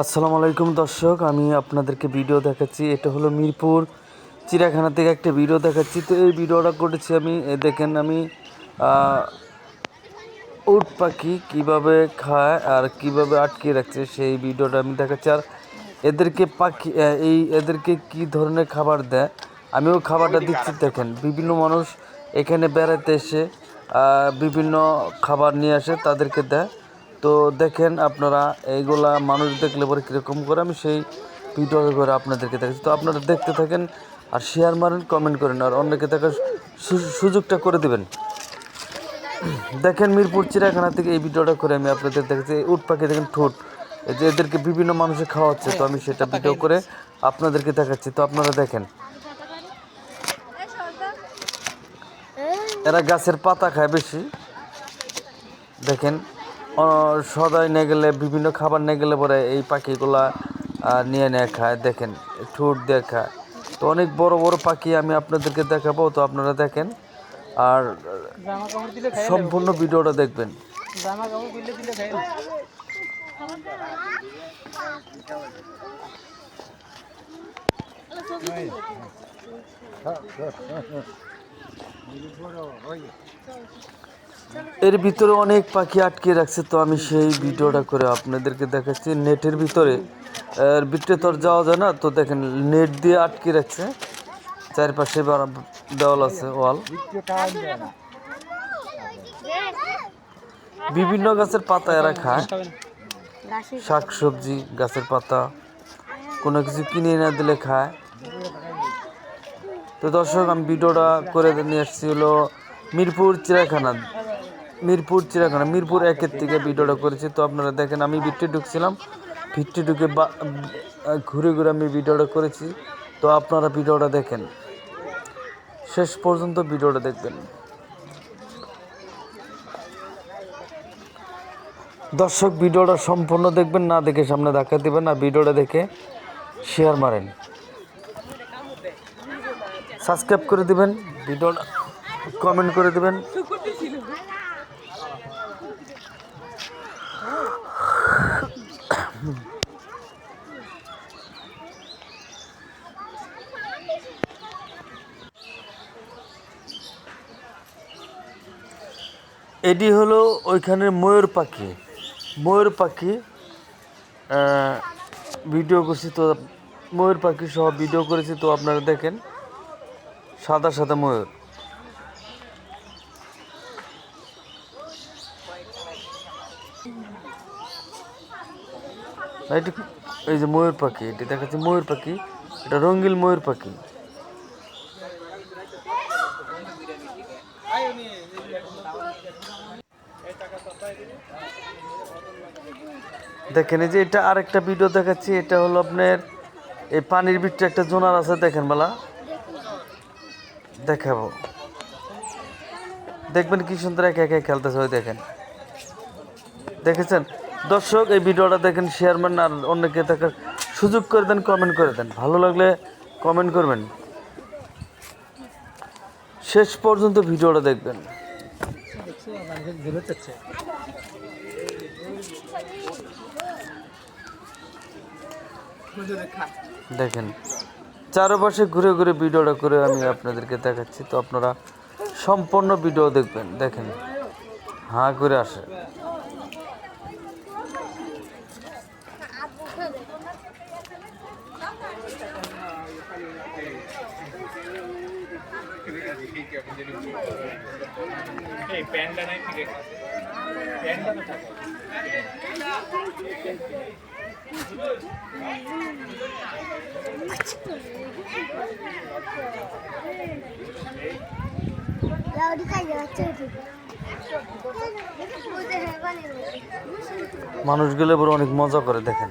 আসসালামু আলাইকুম দর্শক, আমি আপনাদেরকে ভিডিও দেখাচ্ছি। এটা হলো মিরপুর চিড়িয়াখানা থেকে একটা ভিডিও দেখাচ্ছি। তো এই ভিডিওটা করেছি আমি দেখেন আমি উট পাখি কীভাবে খায় আর কীভাবে আটকে রাখছে, সেই ভিডিওটা আমি দেখাচ্ছি। আর এদেরকে পাখি এই এদেরকে কি ধরনের খাবার দেয়? আমিও খাবারটা দিচ্ছি দেখেন, বিভিন্ন মানুষ এখানে বেড়াতে এসে বিভিন্ন খাবার নিয়ে আসে, তাদেরকে দেয়। তো দেখেন আপনারা এইগুলা মানুষ দেখলে পরে কীরকম করে আমি সেই ভিডিও করে আপনাদেরকে দেখাচ্ছি। তো আপনারা দেখতে থাকেন আর শেয়ার মারেন কমেন্ট করেন আর অন্যকে দেখার সুযোগটা করে দেবেন। দেখেন মিরপুর চিড়িয়াখানা থেকে এই ভিডিওটা করে আমি আপনাদের দেখেছি এই উট পাখি দেখেন ঠোঁট। এই যে এদেরকে বিভিন্ন মানুষে খাওয়াচ্ছে তো আমি সেটা ভিডিও করে আপনাদেরকে দেখাচ্ছি। তো আপনারা দেখেন। এরা গাছের পাতা খায় বেশি। দেখেন। সদাই নিয়ে গেলে বিভিন্ন খাবার নিয়ে গেলে পরে এই পাখিগুলা নিয়ে নিয়ে খায়। দেখেন ঠোঁট দিয়ে খায়। তো অনেক বড় বড় পাখি আমি আপনাদেরকে দেখাবো তো আপনারা দেখেন। আর সম্পূর্ণ ভিডিওটা দেখবেন। জামা এর ভিতরে অনেক পাখি আটকে রাখছে, তো আমি সেই ভিডিওটা করে আপনাদেরকে দেখাচ্ছি। নেটের ভিতরে, এর ভিতরে তো আর যাওয়া যায় না, তো দেখেন নেট দিয়ে আটকে রাখছে। চারপাশে দেওয়াল আছে, ওয়াল। বিভিন্ন গাছের পাতা এরা খায়। শাক সবজি গাছের পাতা, কোনো কিছু কিনে না দিলে খায়। তো দর্শক, আমি ভিডিওটা করে নিয়ে এসেছি হলো মিরপুর চিড়িয়াখানা। মিরপুর, চিড়িয়াখানা। মিরপুর একের থেকে ভিডিওটা করেছি। তো আপনারা দেখেন, আমি ভিটে ঢুকছিলাম। ভিটে ঢুকে ঘুরে ঘুরে আমি ভিডিওটা করেছি। তো আপনারা ভিডিওটা দেখেন। শেষ পর্যন্ত ভিডিওটা দেখবেন। দর্শক, ভিডিওটা সম্পূর্ণ দেখবেন, না দেখে সামনে দেখা দেবেন আর ভিডিওটা দেখে শেয়ার মারেন। সাবস্ক্রাইব করে দিবেন, ভিডিওটা কমেন্ট করে দিবেন। এটি হলো ওইখানের ময়ূর পাখি। ময়ূর পাখি ভিডিও করছি তো, ময়ূর পাখি সহ ভিডিও করেছি তো আপনারা দেখেন, সাদা সাদা ময়ূর। এটি এই যে ময়ূর পাখি, এটি দেখাচ্ছে ময়ূর পাখি, এটা রঙ্গিল ময়ূর পাখি। দেখেন এই যে এটা আরেকটা ভিডিও দেখাচ্ছি, এটা হলো আপনার এই পানির ভিতরে একটা জোনার আছে, দেখেন বেলা। দেখাবো। দেখবেন কি সুন্দর একা একা খেলতেছে, ওই দেখেন। দেখেছেন? দর্শক, এই ভিডিওটা দেখেন শেয়ার আর অন্যকে দেখার সুযোগ করে দেন কমেন্ট করে দেন। ভালো লাগলে কমেন্ট করবেন। শেষ পর্যন্ত ভিডিওটা দেখবেন। দেখেন, চারপাশে ঘুরে ঘুরে ভিডিওটা করে আমি আপনাদেরকে দেখাচ্ছি। তো আপনারা সম্পূর্ণ ভিডিও দেখবেন। দেখেন, হাঁ করে আসে। এই প্যান্টটা নাই ঠিক আছে। প্যান্টটা তো থাকে। মানুষ গেলে অনেক মজা করে দেখেন।